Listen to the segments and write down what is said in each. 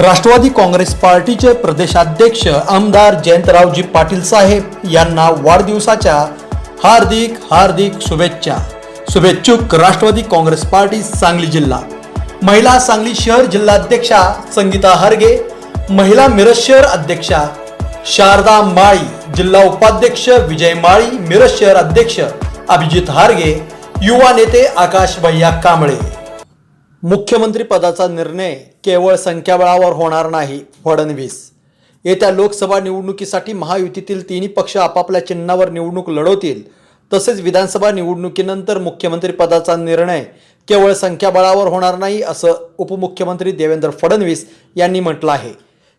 राष्ट्रवादी काँग्रेस पार्टीचे प्रदेशाध्यक्ष आमदार जयंतरावजी पाटील साहेब यांना वाढदिवसाच्या हार्दिक हार्दिक शुभेच्छा. शुभेच्छुक राष्ट्रवादी काँग्रेस पार्टी सांगली जिल्हा. महिला सांगली शहर जिल्हाध्यक्षा संगीता हरगे महिला मिरज शहर अध्यक्षा शारदा माळी जिल्हा उपाध्यक्ष विजय माळी मिरज शहर अध्यक्ष अभिजित हारगे युवा नेते आकाश भैया कांबळे. मुख्यमंत्री पदाचा निर्णय केवळ संख्याबळावर होणार नाही फडणवीस. येत्या लोकसभा निवडणुकीसाठी महायुतीतील तिन्ही पक्ष आपापल्या चिन्हावर निवडणूक लढवतील. तसेच विधानसभा निवडणुकीनंतर मुख्यमंत्री पदाचा निर्णय केवळ संख्याबळावर होणार नाही असं उपमुख्यमंत्री देवेंद्र फडणवीस यांनी म्हटलं आहे.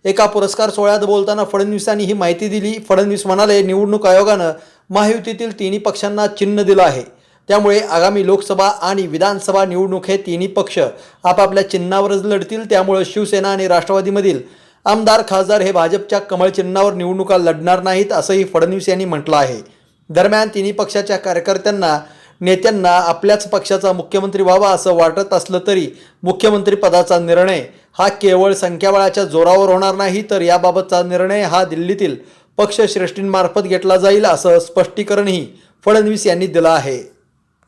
एका पुरस्कार सोहळ्यात बोलताना फडणवीसांनी ही माहिती दिली. फडणवीस म्हणाले निवडणूक आयोगानं महायुतीतील तिन्ही पक्षांना चिन्ह दिलं आहे. त्यामुळे आगामी लोकसभा आणि विधानसभा निवडणूक हे तिन्ही पक्ष आपापल्या चिन्हावरच लढतील. त्यामुळे शिवसेना आणि राष्ट्रवादीमधील आमदार खासदार हे भाजपच्या कमळ चिन्हावर निवडणुका लढणार नाहीत असंही फडणवीस यांनी म्हटलं आहे. दरम्यान तिन्ही पक्षाच्या कार्यकर्त्यांना नेत्यांना आपल्याच पक्षाचा मुख्यमंत्री व्हावा असं वाटत असलं तरी मुख्यमंत्रीपदाचा निर्णय हा केवळ संख्याबळाच्या जोरावर होणार नाही तर याबाबतचा निर्णय हा दिल्लीतील पक्षश्रेष्ठींमार्फत घेतला जाईल असं स्पष्टीकरणही फडणवीस यांनी दिलं आहे.